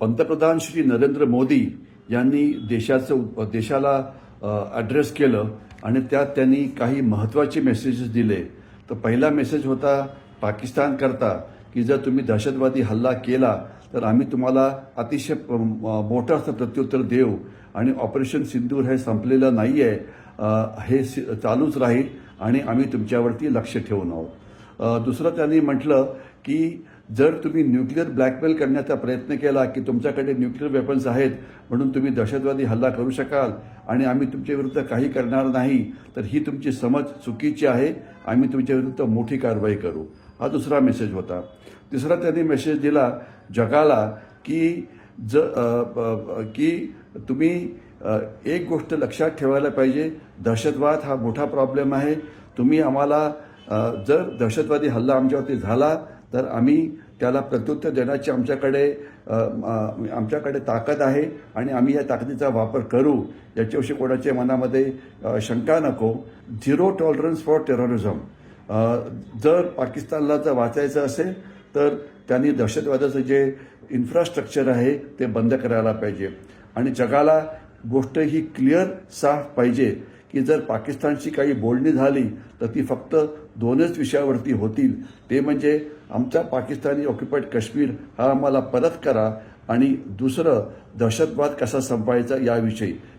पंतप्रधान श्री नरेंद्र मोदी यांनी देशाचं देशाला ॲड्रेस केलं आणि त्यात त्यांनी काही महत्त्वाचे मेसेजेस दिले. तर पहिला मेसेज होता पाकिस्तानकरता की जर तुम्ही दहशतवादी हल्ला केला तर आम्ही तुम्हाला अतिशय मोठं असं प्रत्युत्तर देऊ. आणि ऑपरेशन सिंदूर हे संपलेलं नाही आहे हे चालूच राहील आणि आम्ही तुमच्यावरती लक्ष ठेवून आहोत. दुसरं त्यांनी म्हटलं की जर तुम्ही न्यूक्लिअर ब्लॅकमेल करण्याचा प्रयत्न केला की तुमच्याकडे न्यूक्लिअर वेपन्स आहेत म्हणून तुम्ही दहशतवादी हल्ला करू शकाल आणि आम्ही तुमच्या विरुद्ध काही करणार नाही तर ही तुमची समज चुकीची आहे. आम्ही तुमच्या विरुद्ध मोठी कारवाई करू. हा दुसरा मेसेज होता. तिसरा त्यांनी मेसेज दिला जगाला की ज की तुम्ही एक गोष्ट लक्षात ठेवायला पाहिजे. दहशतवाद हा मोठा प्रॉब्लेम आहे. तुम्ही आम्हाला जर दहशतवादी हल्ला आमच्यावरती झाला तर आम्ही त्याला प्रत्युत्तर देण्याची आमच्याकडे आमच्याकडे ताकद आहे आणि आम्ही या ताकदीचा वापर करू. याच्याविषयी कोणाच्या मनामध्ये शंका नको. Zero tolerance for terrorism. जर पाकिस्तानला जर वाचायचं असेल तर त्यांनी दहशतवादाचं जे इन्फ्रास्ट्रक्चर आहे ते बंद करायला पाहिजे. आणि जगाला गोष्ट ही क्लिअर साफ पाहिजे. की जर पाकिस्तानशी काही बोलणी झाली तर ती फक्त दोनच विषयावरती होतील. ते म्हणजे आमचा पाकिस्तानी ऑक्युपाईड काश्मीर हा आम्हाला परत करा आणि दुसरं दहशतवाद कसा संपायचा याविषयी. म्हणजे